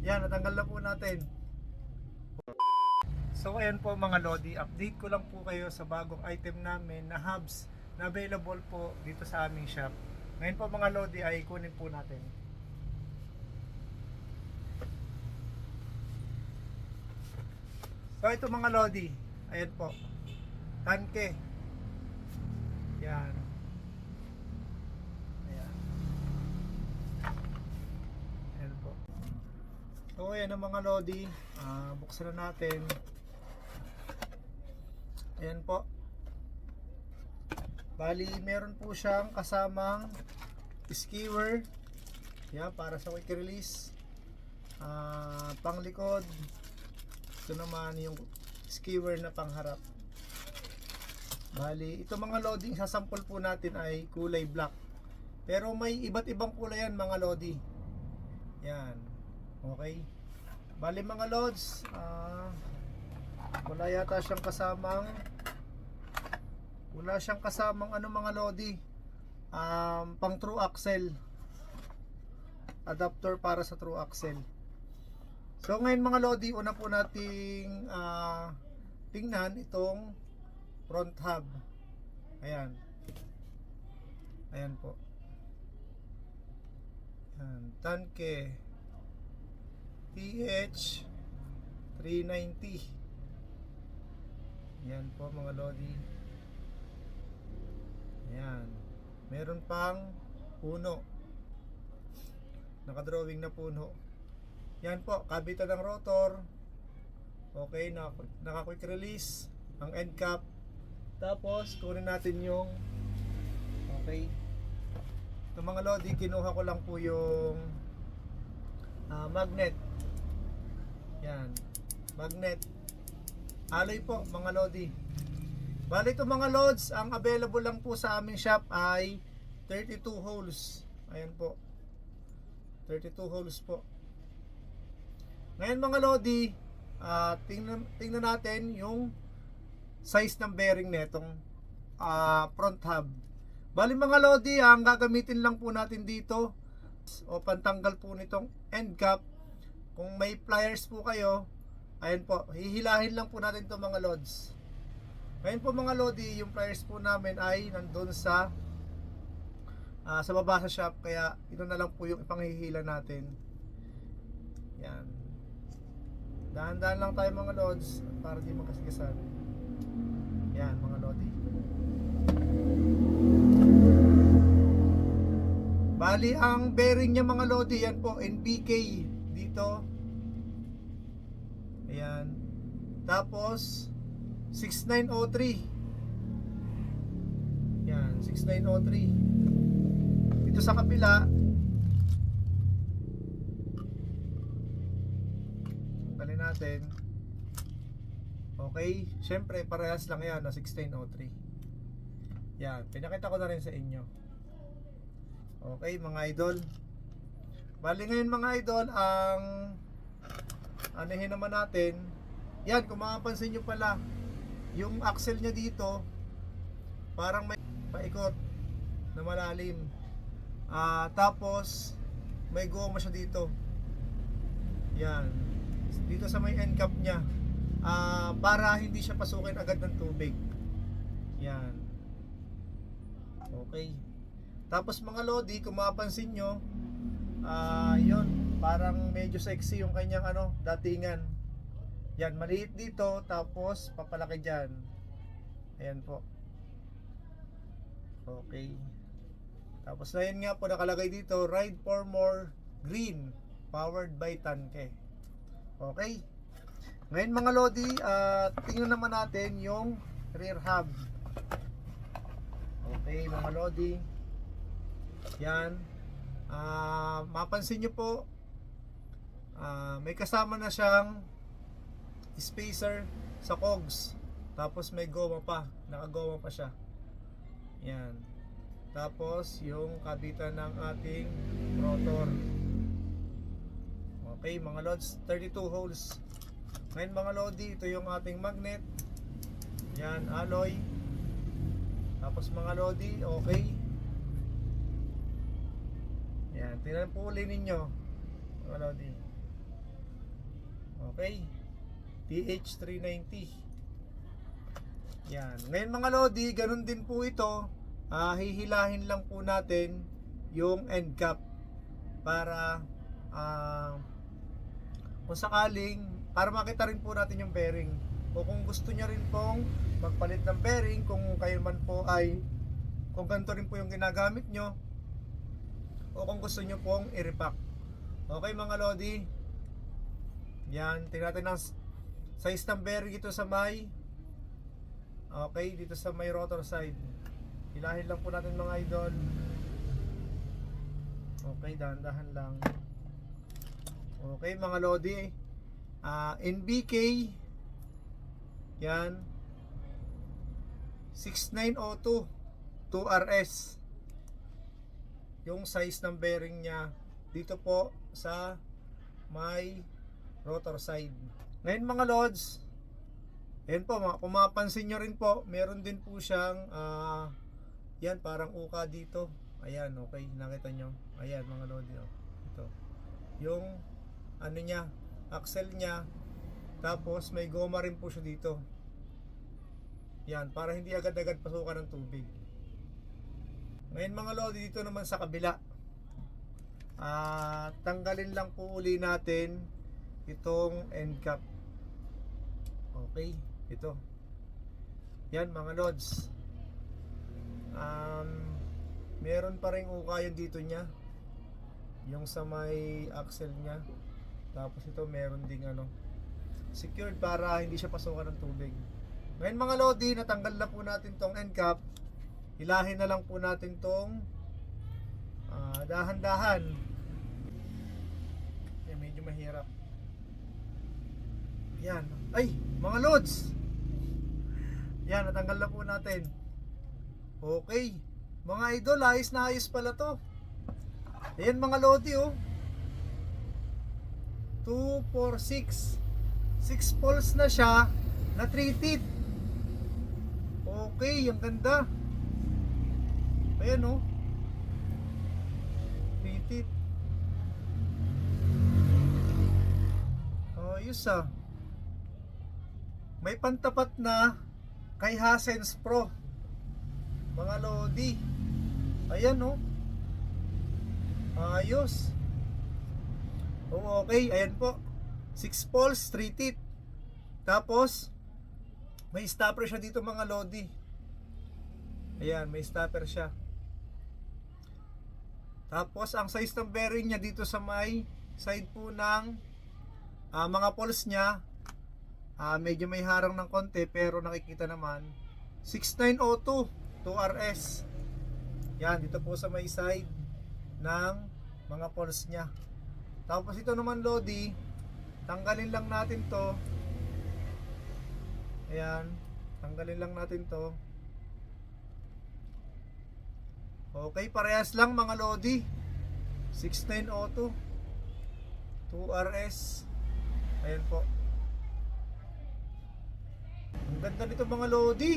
Yan, natanggal na po natin. So ayan po mga Lodi, update ko lang po kayo sa bagong item namin na hubs na available po dito sa aming shop. Ngayon po mga Lodi ay kunin po natin. So ito mga Lodi, ayan po. Tanke. Yan. Ayan. Ayan po. So ayan ang mga Lodi, Ah, buksan na natin. Ayan po. Bali, meron po siyang kasamang skewer. Yan, para sa quick release. Ah, panglikod. Ito naman yung skewer na pangharap. Bali, ito mga loading sa sample po natin ay kulay black. Pero may iba't ibang kulay yan mga lodi. Yan. Okay. Bali mga lods, ah, wala yata siyang kasamang wala siyang kasamang ano mga lodi um, pang true axle. Adapter para sa true axle. So ngayon mga lodi una po nating ah, tingnan itong front hub. Ayan. Ayan po. Ayan, tanke TH 390 yan po mga lodi Ayan. Meron pang puno. Nakadrawing na puno. Yan po, kabitan ng rotor. Okay, naka, naka quick release ang end cap. Tapos, kunin natin yung okay. Ito mga lodi, kinuha ko lang po yung ah, magnet. Yan. Magnet. Alloy po, mga lodi. Bali ito mga loads, ang available lang po sa aming shop ay 32 holes. Ayan po. 32 holes po. Ngayon mga lodi, ah, tingnan, tingnan natin yung size ng bearing netong ah, front hub. Bali mga lodi, ang gagamitin lang po natin dito o pantanggal po nitong end cap. Kung may pliers po kayo, ayan po, hihilahin lang po natin to mga lods. Ngayon po mga Lodi, yung pliers po namin ay nandun sa ah, sa baba sa shop kaya ito na lang po yung ipanghihila natin. Yan. Dahan-dahan lang tayo mga Lods para di magkasigasan. Yan mga Lodi. Bali ang bearing niya mga Lodi, yan po NPK dito. Ayan. Tapos 6903 yan 6903 dito sa kabila. Tanggalin natin. Okay. Syempre parehas lang yan na 1603 yan pinakita ko na rin sa inyo. Okay mga idol bali ngayon mga idol ang anihin naman natin. Yan kung makapansin nyo pala yung axle niya dito parang may paikot na malalim. Ah tapos may goma siya dito. Yan. Dito sa may end cap niya. Ah para hindi siya pasukin agad ng tubig. Yan. Okay. Tapos mga lodi kung mapapansin nyo ah yun parang medyo sexy yung kanyang ano datingan yan, maliit dito, tapos papalaki dyan. Ayan po. Okay. Tapos na nga po, nakalagay dito, Ride for More Green, powered by Tanke. Okay. Ngayon mga Lodi, ah, tingnan naman natin yung rear hub. Okay, mga Lodi. Yan. Ah, mapansin nyo po, ah, may kasama na siyang spacer sa cogs. Tapos may goma pa nakagoma pa siya. Yan. Tapos yung kabitan ng ating rotor. Okay mga lods 32 holes. Ngayon mga lodi ito yung ating magnet. Yan alloy. Tapos mga lodi okay yan tingnan po uli ninyo mga lodi Okay. TH390. Yan. Ngayon mga Lodi, ganun din po ito. Ah, hihilahin lang po natin yung end cap para ah, kung sakaling para makita rin po natin yung bearing o kung gusto niya rin pong magpalit ng bearing kung kayo man po ay kung ganito rin po yung ginagamit nyo o kung gusto nyo pong i-repack. Okay mga Lodi? Yan tingnan natin ang size ng bearing dito sa may okay dito sa may rotor side. Hilahin lang po natin mga idol. Okay dahan-dahan lang. Okay mga Lodi. Ah NBK yan. 6902 2RS yung size ng bearing niya dito po sa may rotor side ngayon mga lods Ayan po, kung mapansin nyo rin po, meron din po siyang, ah, yan, parang uka dito. Ayan, okay, nakita nyo. Ayan, mga lodi, oh. Ito. Yung, ano niya, axle niya, tapos may goma rin po siya dito. Yan, para hindi agad-agad pasukan ng tubig. Ngayon mga lodi, dito naman sa kabila. Ah, tanggalin lang po uli natin itong end cap. Okay, ito. Yan mga lods. Um, meron pa rin uka yung dito niya. Yung sa may axle niya. Tapos ito meron ding ano secured para hindi siya pasukan ng tubig. Ngayon mga lodi, natanggal na po natin tong end cap. Hilahin na lang po natin tong ah, dahan-dahan. Yan, medyo mahirap. Yan. Ay, mga lods. Yan, natanggal na po natin. Okay. Mga idol, ayos na ayos pala to. Ayan mga lodi oh. 2, 4, 6. 6 poles na siya na 3 teeth. Okay, ang ganda. Ayan oh. 3 teeth. Ayos ah. May pantapat na kay Hasens Pro. Mga Lodi. Ayan oh. Ayos. Oh, okay, ayan po. 6 poles, 3 teeth. Tapos may stopper siya dito mga Lodi. Ayan, may stopper siya. Tapos ang size ng bearing niya dito sa may side po ng ah, mga poles niya Ah, medyo may harang ng konti pero nakikita naman 6902 2RS. Yan dito po sa may side ng mga poles niya. Tapos ito naman Lodi, tanggalin lang natin 'to. Ayan, tanggalin lang natin 'to. Okay, parehas lang mga Lodi. 6902 2RS. Ayan po. Ang ganda nito mga Lodi.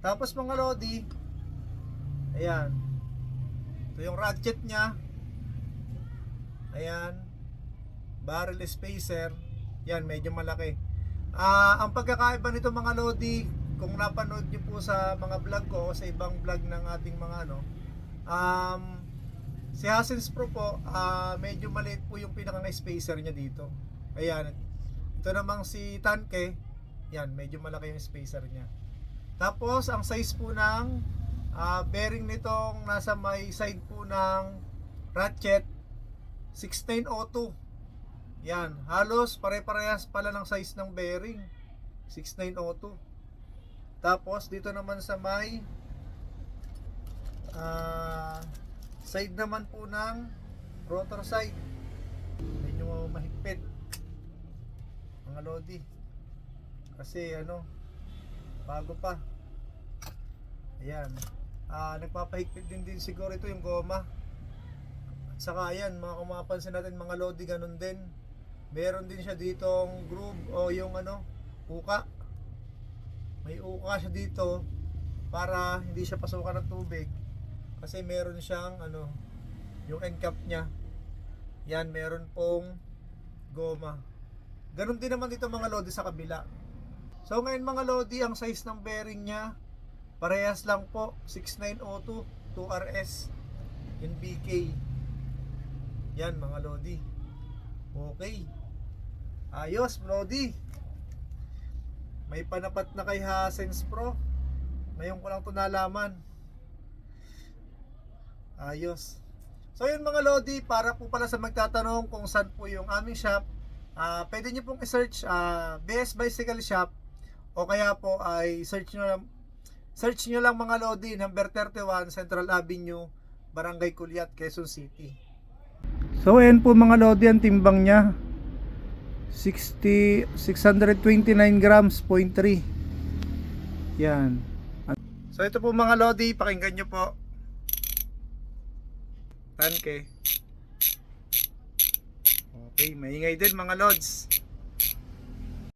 Tapos mga Lodi, ayan. Ito yung ratchet niya. Ayan. Barrel spacer. Yan, medyo malaki. Ah, ang pagkakaiba nito mga Lodi, kung napanood niyo po sa mga vlog ko o sa ibang vlog ng ating mga ano, um, si Hasens Pro po, ah, medyo maliit po yung pinaka spacer niya dito. Ayan, ito namang si Tanke, yan, medyo malaki yung spacer niya. Tapos, ang size po ng ah, bearing nitong nasa may side po ng ratchet, 1602. Yan, halos pare-parehas pala ng size ng bearing. 6902. Tapos, dito naman sa may ah, side naman po ng rotor side. Medyo mahigpit. Mga lodi. Kasi ano bago pa. Ayan. Ah, nagpapahigpit din din siguro ito yung goma. At saka ayan mga kumapansin natin mga lodi ganun din. Meron din siya ditong groove o yung ano uka may uka siya dito para hindi siya pasukan ng tubig kasi meron siyang ano yung end cap niya yan meron pong goma. Ganon din naman dito mga Lodi sa kabila. So ngayon mga Lodi, ang size ng bearing niya, parehas lang po, 6902 2RS in BK. Yan mga Lodi. Okay. Ayos, Lodi. May panapat na kay Hasense Pro. Ngayon ko lang ito nalaman. Ayos. So yun mga Lodi, para po pala sa magtatanong kung saan po yung aming shop, ah pwede nyo pong i-search ah, BS Bicycle Shop o kaya po ay search nyo lang search nyo lang mga Lodi, number 31 Central Avenue, Barangay Culiat, Quezon City. So ayan po mga Lodi ang timbang niya. 60 629 grams, 0.3. Yan. So ito po mga Lodi, pakinggan nyo po. 10k. Okay, maingay din mga Lods.